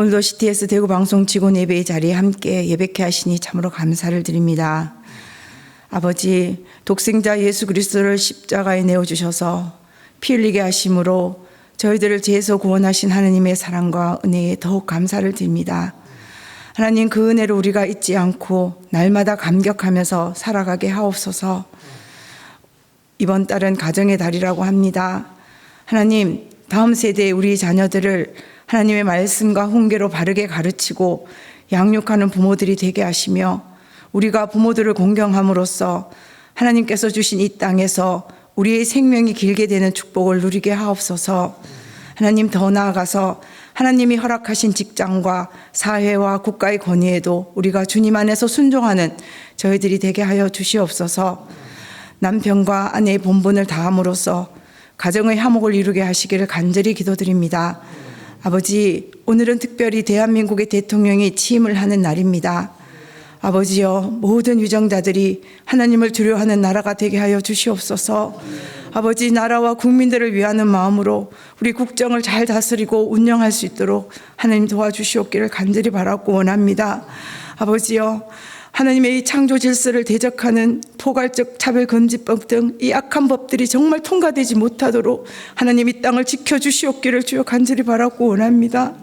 오늘도 CTS 대구 방송 직원 예배의 자리에 함께 예배케 하시니 참으로 감사를 드립니다. 아버지 독생자 예수 그리스도를 십자가에 내어 주셔서 피 흘리게 하심으로 저희들을 죄에서 구원하신 하나님의 사랑과 은혜에 더욱 감사를 드립니다. 하나님 그 은혜를 우리가 잊지 않고 날마다 감격하면서 살아가게 하옵소서. 이번 달은 가정의 달이라고 합니다. 하나님, 다음 세대의 우리 자녀들을 하나님의 말씀과 훈계로 바르게 가르치고 양육하는 부모들이 되게 하시며 우리가 부모들을 공경함으로써 하나님께서 주신 이 땅에서 우리의 생명이 길게 되는 축복을 누리게 하옵소서. 하나님 더 나아가서 하나님이 허락하신 직장과 사회와 국가의 권위에도 우리가 주님 안에서 순종하는 저희들이 되게 하여 주시옵소서. 남편과 아내의 본분을 다함으로써 가정의 화목을 이루게 하시기를 간절히 기도드립니다. 아버지, 오늘은 특별히 대한민국의 대통령이 취임을 하는 날입니다. 아버지여, 모든 유정자들이 하나님을 두려워하는 나라가 되게 하여 주시옵소서. 아버지, 나라와 국민들을 위하는 마음으로 우리 국정을 잘 다스리고 운영할 수 있도록 하나님 도와주시옵기를 간절히 바라고 원합니다. 아버지여, 하나님의 이 창조 질서를 대적하는 포괄적 차별금지법 등 이 악한 법들이 정말 통과되지 못하도록 하나님 이 땅을 지켜주시옵기를 주여 간절히 바라고 원합니다.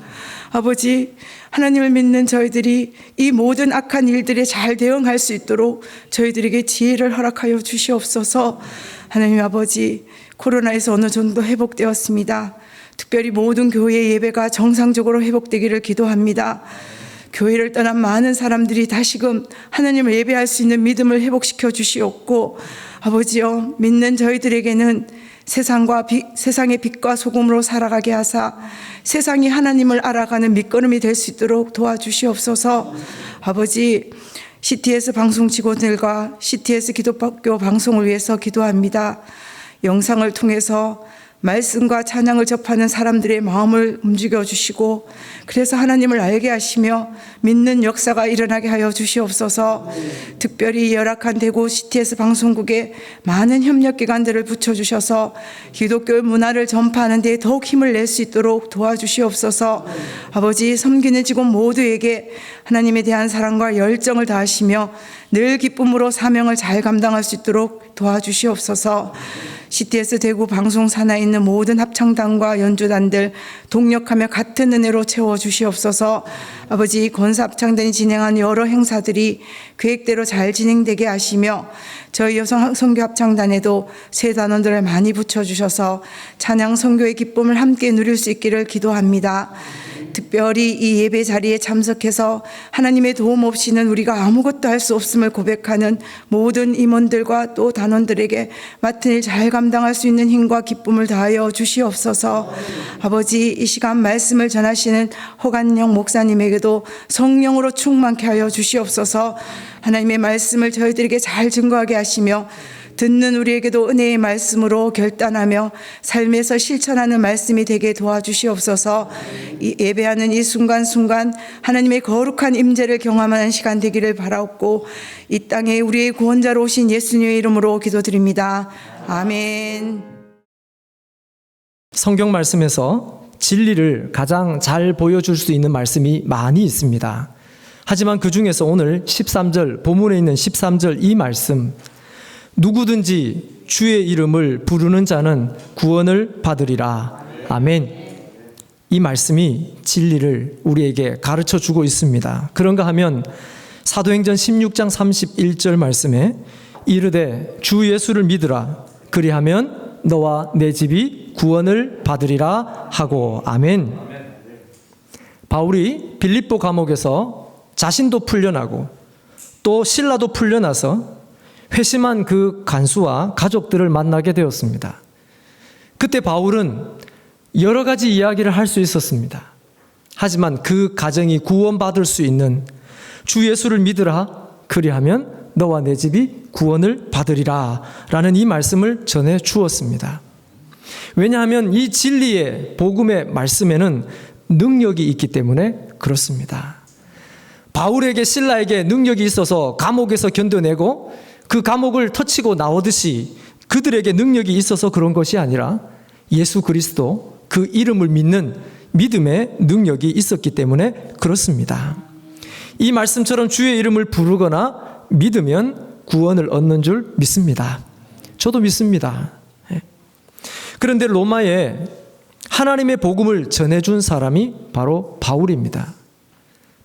아버지, 하나님을 믿는 저희들이 이 모든 악한 일들에 잘 대응할 수 있도록 저희들에게 지혜를 허락하여 주시옵소서. 하나님 아버지, 코로나에서 어느 정도 회복되었습니다. 특별히 모든 교회 예배가 정상적으로 회복되기를 기도합니다. 교회를 떠난 많은 사람들이 다시금 하나님을 예배할 수 있는 믿음을 회복시켜 주시옵고 아버지여 믿는 저희들에게는 세상과 빛, 세상의 빛과 소금으로 살아가게 하사 세상이 하나님을 알아가는 밑거름이 될 수 있도록 도와주시옵소서 아버지 CTS 방송 직원들과 CTS 기독교 방송을 위해서 기도합니다. 영상을 통해서 말씀과 찬양을 접하는 사람들의 마음을 움직여 주시고 그래서 하나님을 알게 하시며 믿는 역사가 일어나게 하여 주시옵소서. 특별히 열악한 대구 CTS 방송국에 많은 협력 기관들을 붙여 주셔서 기독교 문화를 전파하는 데 더욱 힘을 낼 수 있도록 도와주시옵소서. 아버지 섬기는 직원 모두에게 하나님에 대한 사랑과 열정을 다하시며 늘 기쁨으로 사명을 잘 감당할 수 있도록 도와주시옵소서. CTS 대구 방송 산하에 있는 모든 합창단과 연주단들 동력하며 같은 은혜로 채워 주시옵소서. 아버지 권사 합창단이 진행한 여러 행사들이 계획대로 잘 진행되게 하시며 저희 여성 선교 합창단에도 새 단원들을 많이 붙여 주셔서 찬양 선교의 기쁨을 함께 누릴 수 있기를 기도합니다. 특별히 이 예배 자리에 참석해서 하나님의 도움 없이는 우리가 아무것도 할 수 없음을 고백하는 모든 임원들과 또 단원들에게 맡은 일 잘 감당할 수 있는 힘과 기쁨을 다하여 주시옵소서. 아버지 이 시간 말씀을 전하시는 허간영 목사님에게도 성령으로 충만케 하여 주시옵소서. 하나님의 말씀을 저희들에게 잘 증거하게 하시며 듣는 우리에게도 은혜의 말씀으로 결단하며 삶에서 실천하는 말씀이 되게 도와주시옵소서. 이 예배하는 이 순간순간 하나님의 거룩한 임재를 경험하는 시간 되기를 바라옵고 이 땅에 우리의 구원자로 오신 예수님의 이름으로 기도드립니다. 아멘. 성경 말씀에서 진리를 가장 잘 보여줄 수 있는 말씀이 많이 있습니다. 하지만 그 중에서 오늘 13절, 본문에 있는 13절 이 말씀, 누구든지 주의 이름을 부르는 자는 구원을 받으리라. 아멘. 이 말씀이 진리를 우리에게 가르쳐 주고 있습니다. 그런가 하면 사도행전 16장 31절 말씀에 이르되 주 예수를 믿으라. 그리하면 너와 내 집이 구원을 받으리라 하고 아멘. 바울이 빌립보 감옥에서 자신도 풀려나고 또 신라도 풀려나서 회심한 그 간수와 가족들을 만나게 되었습니다. 그때 바울은 여러 가지 이야기를 할 수 있었습니다. 하지만 그 가정이 구원받을 수 있는 주 예수를 믿으라. 그리하면 너와 내 집이 구원을 받으리라. 라는 이 말씀을 전해 주었습니다. 왜냐하면 이 진리의 복음의 말씀에는 능력이 있기 때문에 그렇습니다. 바울에게 신라에게 능력이 있어서 감옥에서 견뎌내고 그 감옥을 터치고 나오듯이 그들에게 능력이 있어서 그런 것이 아니라 예수 그리스도 그 이름을 믿는 믿음의 능력이 있었기 때문에 그렇습니다. 이 말씀처럼 주의 이름을 부르거나 믿으면 구원을 얻는 줄 믿습니다. 저도 믿습니다. 예. 그런데 로마에 하나님의 복음을 전해준 사람이 바로 바울입니다.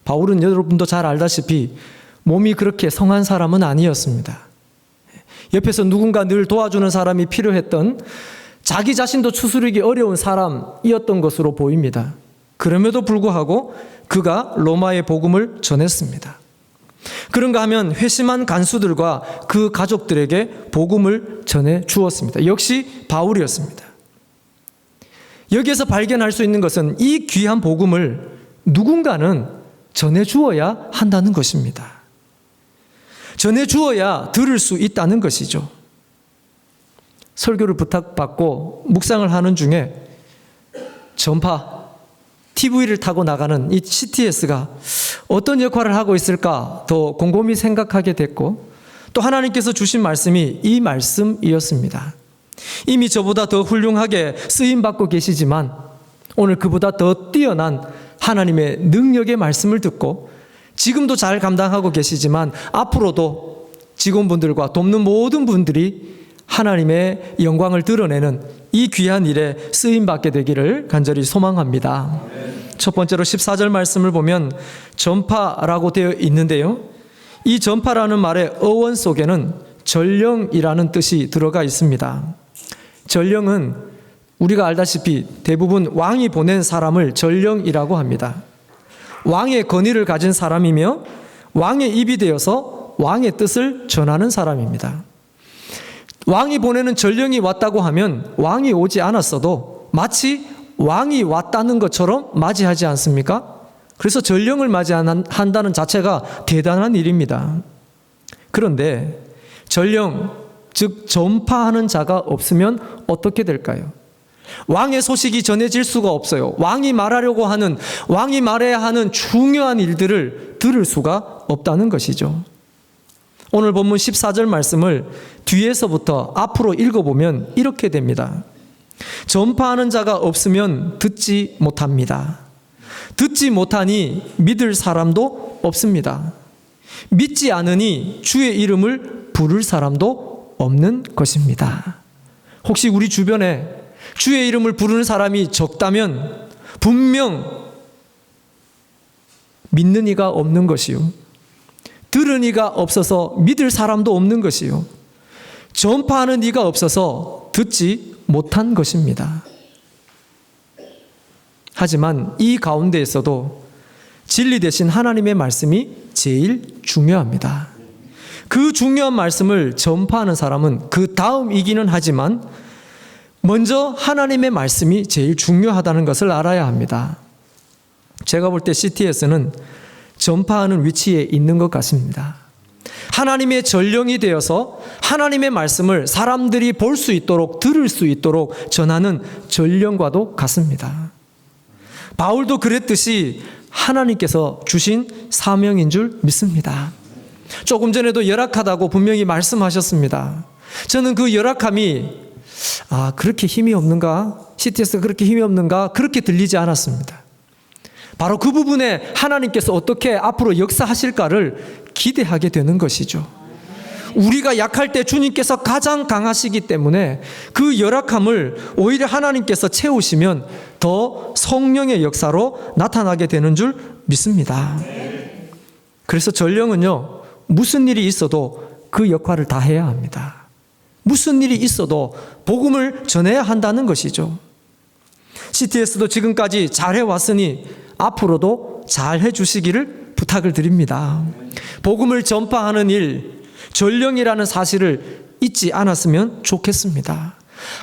바울은 여러분도 잘 알다시피 몸이 그렇게 성한 사람은 아니었습니다. 옆에서 누군가 늘 도와주는 사람이 필요했던 자기 자신도 추스르기 어려운 사람이었던 것으로 보입니다. 그럼에도 불구하고 그가 로마의 복음을 전했습니다. 그런가 하면 회심한 간수들과 그 가족들에게 복음을 전해 주었습니다. 역시 바울이었습니다. 여기에서 발견할 수 있는 것은 이 귀한 복음을 누군가는 전해 주어야 한다는 것입니다. 전해 주어야 들을 수 있다는 것이죠. 설교를 부탁받고 묵상을 하는 중에 전파, TV를 타고 나가는 이 CTS가 어떤 역할을 하고 있을까 더 곰곰이 생각하게 됐고 또 하나님께서 주신 말씀이 이 말씀이었습니다. 이미 저보다 더 훌륭하게 쓰임 받고 계시지만 오늘 그보다 더 뛰어난 하나님의 능력의 말씀을 듣고 지금도 잘 감당하고 계시지만 앞으로도 직원분들과 돕는 모든 분들이 하나님의 영광을 드러내는 이 귀한 일에 쓰임 받게 되기를 간절히 소망합니다. 첫 번째로 14절 말씀을 보면 전파라고 되어 있는데요. 이 전파라는 말의 어원 속에는 전령이라는 뜻이 들어가 있습니다. 전령은 우리가 알다시피 대부분 왕이 보낸 사람을 전령이라고 합니다. 왕의 권위를 가진 사람이며 왕의 입이 되어서 왕의 뜻을 전하는 사람입니다. 왕이 보내는 전령이 왔다고 하면 왕이 오지 않았어도 마치 왕이 왔다는 것처럼 맞이하지 않습니까? 그래서 전령을 맞이한다는 자체가 대단한 일입니다. 그런데 전령, 즉 전파하는 자가 없으면 어떻게 될까요? 왕의 소식이 전해질 수가 없어요. 왕이 말하려고 하는, 왕이 말해야 하는 중요한 일들을 들을 수가 없다는 것이죠. 오늘 본문 14절 말씀을 뒤에서부터 앞으로 읽어보면 이렇게 됩니다. 전파하는 자가 없으면 듣지 못합니다. 듣지 못하니 믿을 사람도 없습니다. 믿지 않으니 주의 이름을 부를 사람도 없는 것입니다. 혹시 우리 주변에 주의 이름을 부르는 사람이 적다면 분명 믿는 이가 없는 것이요. 들은 이가 없어서 믿을 사람도 없는 것이요. 전파하는 이가 없어서 듣지 못한 것입니다. 하지만 이 가운데에서도 진리 대신 하나님의 말씀이 제일 중요합니다. 그 중요한 말씀을 전파하는 사람은 그 다음 이기는 하지만 먼저 하나님의 말씀이 제일 중요하다는 것을 알아야 합니다. 제가 볼 때 CTS는 전파하는 위치에 있는 것 같습니다. 하나님의 전령이 되어서 하나님의 말씀을 사람들이 볼 수 있도록 들을 수 있도록 전하는 전령과도 같습니다. 바울도 그랬듯이 하나님께서 주신 사명인 줄 믿습니다. 조금 전에도 열악하다고 분명히 말씀하셨습니다. 저는 그 열악함이 아, 그렇게 힘이 없는가? CTS가 그렇게 힘이 없는가? 그렇게 들리지 않았습니다. 바로 그 부분에 하나님께서 어떻게 앞으로 역사하실까를 기대하게 되는 것이죠. 우리가 약할 때 주님께서 가장 강하시기 때문에 그 열악함을 오히려 하나님께서 채우시면 더 성령의 역사로 나타나게 되는 줄 믿습니다. 그래서 전령은요, 무슨 일이 있어도 그 역할을 다 해야 합니다. 무슨 일이 있어도 복음을 전해야 한다는 것이죠. CTS도 지금까지 잘해왔으니 앞으로도 잘 해 주시기를 부탁을 드립니다. 복음을 전파하는 일, 전령이라는 사실을 잊지 않았으면 좋겠습니다.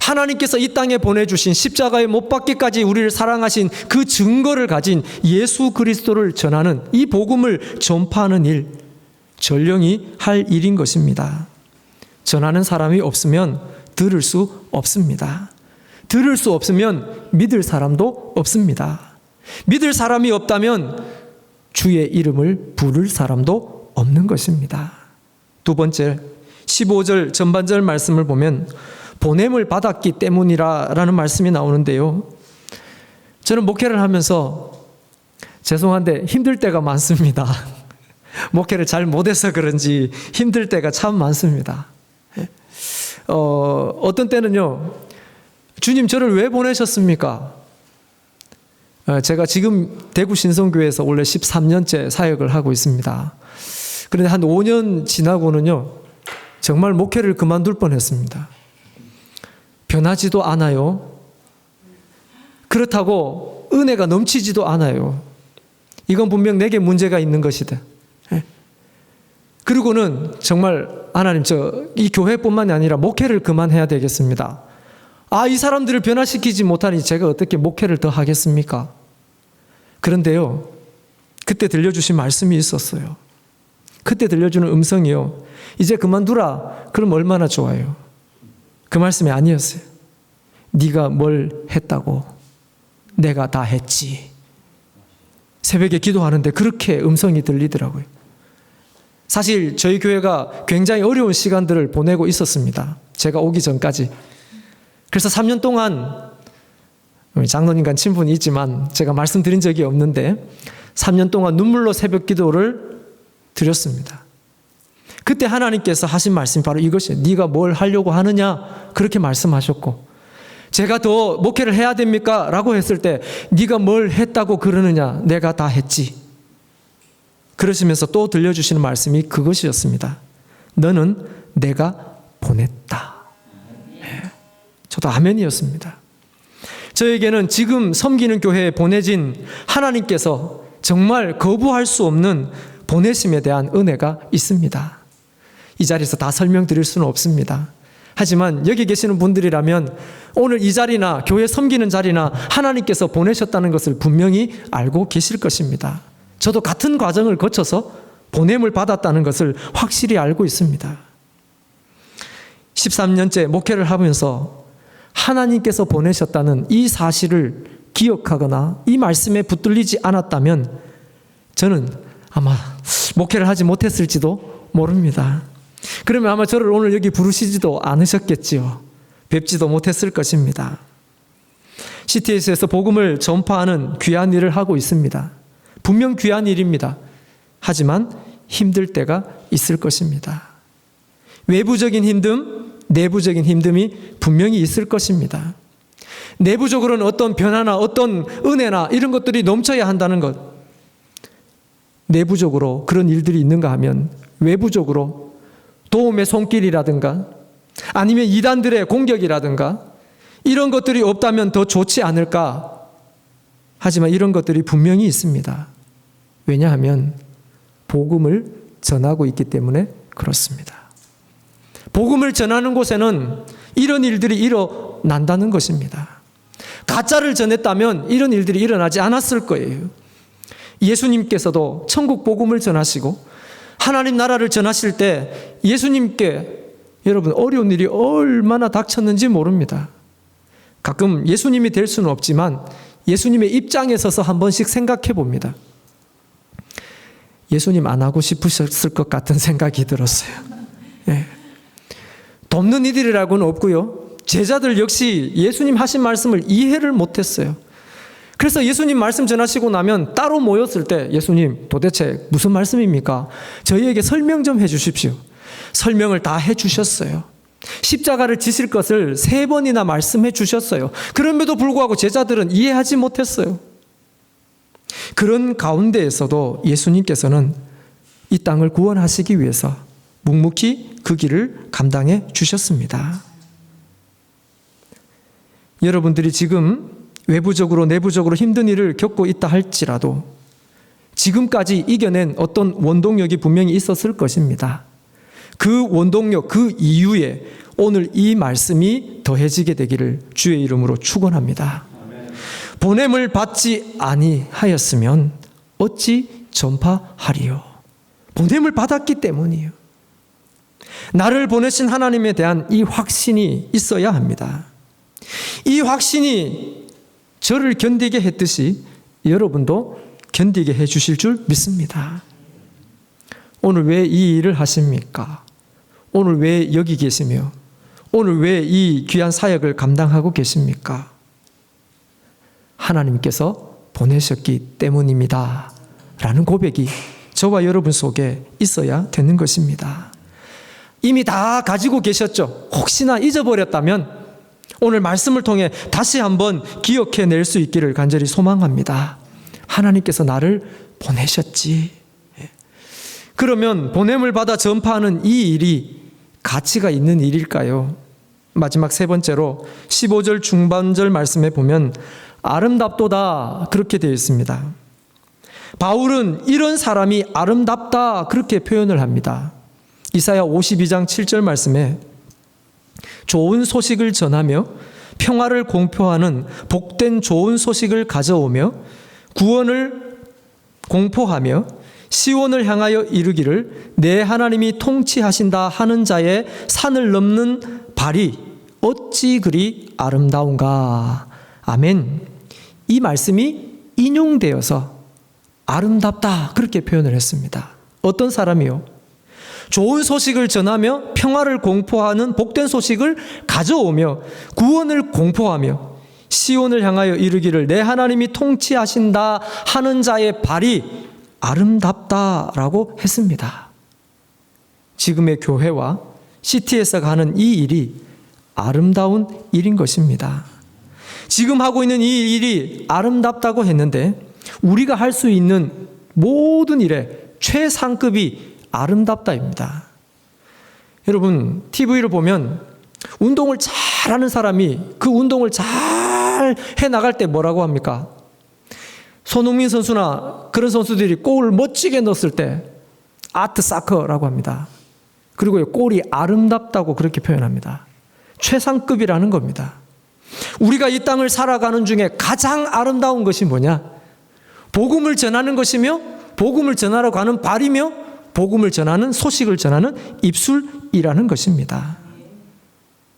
하나님께서 이 땅에 보내주신 십자가에 못 박기까지 우리를 사랑하신 그 증거를 가진 예수 그리스도를 전하는 이 복음을 전파하는 일, 전령이 할 일인 것입니다. 전하는 사람이 없으면 들을 수 없습니다. 들을 수 없으면 믿을 사람도 없습니다. 믿을 사람이 없다면 주의 이름을 부를 사람도 없는 것입니다. 두 번째, 15절 전반절 말씀을 보면 보냄을 받았기 때문이라 라는 말씀이 나오는데요. 저는 목회를 하면서 죄송한데 힘들 때가 많습니다. 목회를 잘 못해서 그런지 힘들 때가 참 많습니다. 어, 어떤 때는요, 주님 저를 왜 보내셨습니까? 어, 제가 지금 대구 신성교회에서 원래 13년째 사역을 하고 있습니다. 그런데 한 5년 지나고는요, 정말 목회를 그만둘 뻔 했습니다. 변하지도 않아요. 그렇다고 은혜가 넘치지도 않아요. 이건 분명 내게 문제가 있는 것이다. 예. 그리고는 정말 하나님 저 이 교회뿐만이 아니라 목회를 그만해야 되겠습니다. 아, 이 사람들을 변화시키지 못하니 제가 어떻게 목회를 더 하겠습니까? 그런데요. 그때 들려주신 말씀이 있었어요. 그때 들려주는 음성이요. 이제 그만두라. 그럼 얼마나 좋아요. 그 말씀이 아니었어요. 네가 뭘 했다고 내가 다 했지. 새벽에 기도하는데 그렇게 음성이 들리더라고요. 사실 저희 교회가 굉장히 어려운 시간들을 보내고 있었습니다. 제가 오기 전까지. 그래서 3년 동안 장로님과 친분이 있지만 제가 말씀드린 적이 없는데 3년 동안 눈물로 새벽 기도를 드렸습니다. 그때 하나님께서 하신 말씀이 바로 이것이에요. 네가 뭘 하려고 하느냐 그렇게 말씀하셨고 제가 더 목회를 해야 됩니까? 라고 했을 때 네가 뭘 했다고 그러느냐 내가 다 했지. 그러시면서 또 들려주시는 말씀이 그것이었습니다. 너는 내가 보냈다. 예. 저도 아멘이었습니다. 저에게는 지금 섬기는 교회에 보내진 하나님께서 정말 거부할 수 없는 보내심에 대한 은혜가 있습니다. 이 자리에서 다 설명드릴 수는 없습니다. 하지만 여기 계시는 분들이라면 오늘 이 자리나 교회 섬기는 자리나 하나님께서 보내셨다는 것을 분명히 알고 계실 것입니다. 저도 같은 과정을 거쳐서 보냄을 받았다는 것을 확실히 알고 있습니다. 13년째 목회를 하면서 하나님께서 보내셨다는 이 사실을 기억하거나 이 말씀에 붙들리지 않았다면 저는 아마 목회를 하지 못했을지도 모릅니다. 그러면 아마 저를 오늘 여기 부르시지도 않으셨겠지요. 뵙지도 못했을 것입니다. CTS에서 복음을 전파하는 귀한 일을 하고 있습니다. 분명 귀한 일입니다. 하지만 힘들 때가 있을 것입니다. 외부적인 힘듦, 내부적인 힘듦이 분명히 있을 것입니다. 내부적으로는 어떤 변화나 어떤 은혜나 이런 것들이 넘쳐야 한다는 것. 내부적으로 그런 일들이 있는가 하면 외부적으로 도움의 손길이라든가 아니면 이단들의 공격이라든가 이런 것들이 없다면 더 좋지 않을까. 하지만 이런 것들이 분명히 있습니다. 왜냐하면 복음을 전하고 있기 때문에 그렇습니다. 복음을 전하는 곳에는 이런 일들이 일어난다는 것입니다. 가짜를 전했다면 이런 일들이 일어나지 않았을 거예요. 예수님께서도 천국 복음을 전하시고 하나님 나라를 전하실 때 예수님께 여러분 어려운 일이 얼마나 닥쳤는지 모릅니다. 가끔 예수님이 될 수는 없지만 예수님의 입장에 서서 한 번씩 생각해 봅니다. 예수님 안 하고 싶으셨을 것 같은 생각이 들었어요. 예. 돕는 이들이라고는 없고요. 제자들 역시 예수님 하신 말씀을 이해를 못했어요. 그래서 예수님 말씀 전하시고 나면 따로 모였을 때 예수님 도대체 무슨 말씀입니까? 저희에게 설명 좀 해주십시오. 설명을 다 해주셨어요. 십자가를 지실 것을 세 번이나 말씀해 주셨어요. 그럼에도 불구하고 제자들은 이해하지 못했어요. 그런 가운데에서도 예수님께서는 이 땅을 구원하시기 위해서 묵묵히 그 길을 감당해 주셨습니다. 여러분들이 지금 외부적으로 내부적으로 힘든 일을 겪고 있다 할지라도 지금까지 이겨낸 어떤 원동력이 분명히 있었을 것입니다. 그 원동력, 그 이유에 오늘 이 말씀이 더해지게 되기를 주의 이름으로 축원합니다. 보냄을 받지 아니하였으면 어찌 전파하리요? 보냄을 받았기 때문이요. 나를 보내신 하나님에 대한 이 확신이 있어야 합니다. 이 확신이 저를 견디게 했듯이 여러분도 견디게 해 주실 줄 믿습니다. 오늘 왜 이 일을 하십니까? 오늘 왜 여기 계시며 오늘 왜 이 귀한 사역을 감당하고 계십니까? 하나님께서 보내셨기 때문입니다. 라는 고백이 저와 여러분 속에 있어야 되는 것입니다. 이미 다 가지고 계셨죠. 혹시나 잊어버렸다면 오늘 말씀을 통해 다시 한번 기억해 낼 수 있기를 간절히 소망합니다. 하나님께서 나를 보내셨지. 예. 그러면 보냄을 받아 전파하는 이 일이 가치가 있는 일일까요? 마지막 세 번째로 15절 중반절 말씀에 보면 아름답도다 그렇게 되어 있습니다. 바울은 이런 사람이 아름답다 그렇게 표현을 합니다. 이사야 52장 7절 말씀에 좋은 소식을 전하며 평화를 공표하는 복된 좋은 소식을 가져오며 구원을 공포하며 시온을 향하여 이르기를 내 하나님이 통치하신다 하는 자의 산을 넘는 발이 어찌 그리 아름다운가. 아멘. 이 말씀이 인용되어서 아름답다 그렇게 표현을 했습니다. 어떤 사람이요? 좋은 소식을 전하며 평화를 공포하는 복된 소식을 가져오며 구원을 공포하며 시온을 향하여 이르기를 내 하나님이 통치하신다 하는 자의 발이 아름답다라고 했습니다. 지금의 교회와 CT에서가 하는 이 일이 아름다운 일인 것입니다. 지금 하고 있는 이 일이 아름답다고 했는데 우리가 할 수 있는 모든 일에 최상급이 아름답다입니다. 여러분, TV를 보면 운동을 잘 하는 사람이 그 운동을 잘 해 나갈 때 뭐라고 합니까? 손흥민 선수나 그런 선수들이 골을 멋지게 넣었을 때 아트 사커라고 합니다. 그리고 골이 아름답다고 그렇게 표현합니다. 최상급이라는 겁니다. 우리가 이 땅을 살아가는 중에 가장 아름다운 것이 뭐냐? 복음을 전하는 것이며 복음을 전하러 가는 발이며 복음을 전하는 소식을 전하는 입술이라는 것입니다.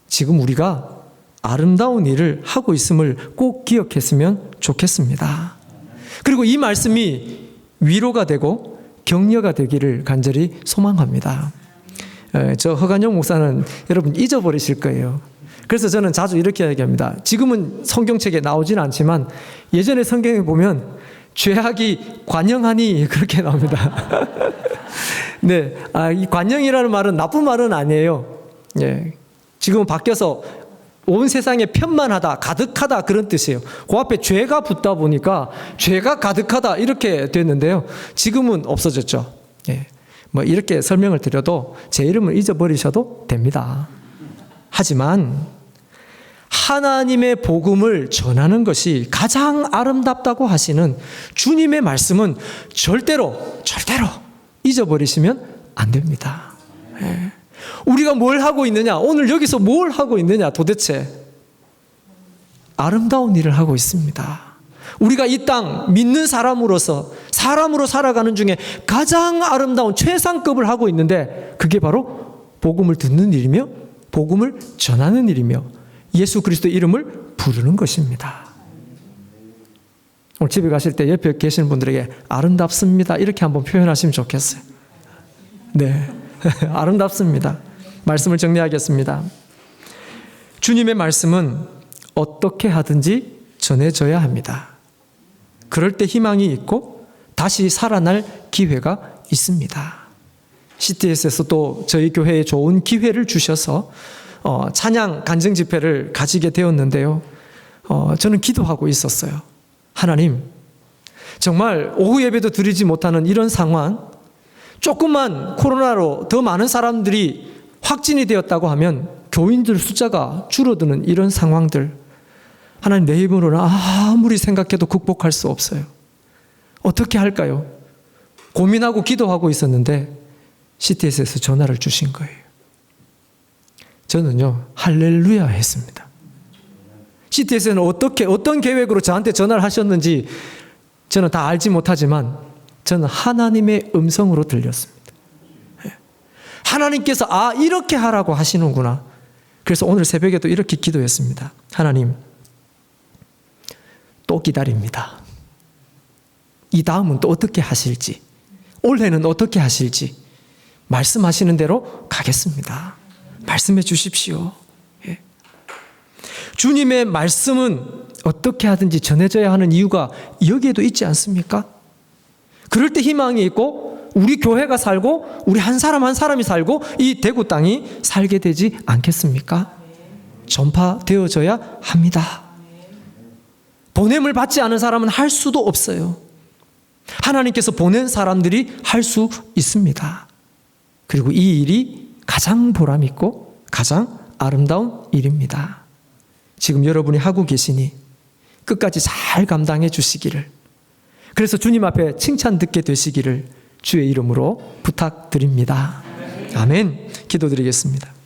지금 우리가 아름다운 일을 하고 있음을 꼭 기억했으면 좋겠습니다. 그리고 이 말씀이 위로가 되고 격려가 되기를 간절히 소망합니다. 에, 저 허간영 목사는 여러분 잊어버리실 거예요. 그래서 저는 자주 이렇게 얘기합니다. 지금은 성경책에 나오진 않지만 예전에 성경에 보면 죄악이 관영하니 그렇게 나옵니다. 네, 아, 이 관영이라는 말은 나쁜 말은 아니에요. 예, 지금은 바뀌어서 온 세상에 편만하다, 가득하다 그런 뜻이에요. 그 앞에 죄가 붙다 보니까 죄가 가득하다 이렇게 됐는데요. 지금은 없어졌죠. 예, 뭐 이렇게 설명을 드려도 제 이름을 잊어버리셔도 됩니다. 하지만 하나님의 복음을 전하는 것이 가장 아름답다고 하시는 주님의 말씀은 절대로 절대로 잊어버리시면 안 됩니다. 예. 우리가 뭘 하고 있느냐? 오늘 여기서 뭘 하고 있느냐? 도대체 아름다운 일을 하고 있습니다. 우리가 이 땅 믿는 사람으로서 사람으로 살아가는 중에 가장 아름다운 최상급을 하고 있는데 그게 바로 복음을 듣는 일이며 복음을 전하는 일이며 예수 그리스도 이름을 부르는 것입니다. 오늘 집에 가실 때 옆에 계시는 분들에게 아름답습니다. 이렇게 한번 표현하시면 좋겠어요. 네. 아름답습니다. 말씀을 정리하겠습니다. 주님의 말씀은 어떻게 하든지 전해져야 합니다. 그럴 때 희망이 있고 다시 살아날 기회가 있습니다. CTS에서 또 저희 교회에 좋은 기회를 주셔서 어, 찬양 간증 집회를 가지게 되었는데요. 어, 저는 기도하고 있었어요. 하나님, 정말 오후 예배도 드리지 못하는 이런 상황, 조금만 코로나로 더 많은 사람들이 확진이 되었다고 하면 교인들 숫자가 줄어드는 이런 상황들, 하나님 내 힘으로는 아무리 생각해도 극복할 수 없어요. 어떻게 할까요? 고민하고 기도하고 있었는데 CTS에서 전화를 주신 거예요. 저는요, 할렐루야 했습니다. CTS는 어떻게, 어떤 계획으로 저한테 전화를 하셨는지 저는 다 알지 못하지만 저는 하나님의 음성으로 들렸습니다. 예. 하나님께서 아, 이렇게 하라고 하시는구나. 그래서 오늘 새벽에도 이렇게 기도했습니다. 하나님, 또 기다립니다. 이 다음은 또 어떻게 하실지, 올해는 어떻게 하실지, 말씀하시는 대로 가겠습니다. 말씀해 주십시오. 예. 주님의 말씀은 어떻게 하든지 전해져야 하는 이유가 여기에도 있지 않습니까? 그럴 때 희망이 있고, 우리 교회가 살고, 우리 한 사람 한 사람이 살고, 이 대구 땅이 살게 되지 않겠습니까? 전파되어져야 합니다. 보냄을 받지 않은 사람은 할 수도 없어요. 하나님께서 보낸 사람들이 할 수 있습니다. 그리고 이 일이 가장 보람있고 가장 아름다운 일입니다. 지금 여러분이 하고 계시니 끝까지 잘 감당해 주시기를. 그래서 주님 앞에 칭찬 듣게 되시기를 주의 이름으로 부탁드립니다. 아멘. 기도드리겠습니다.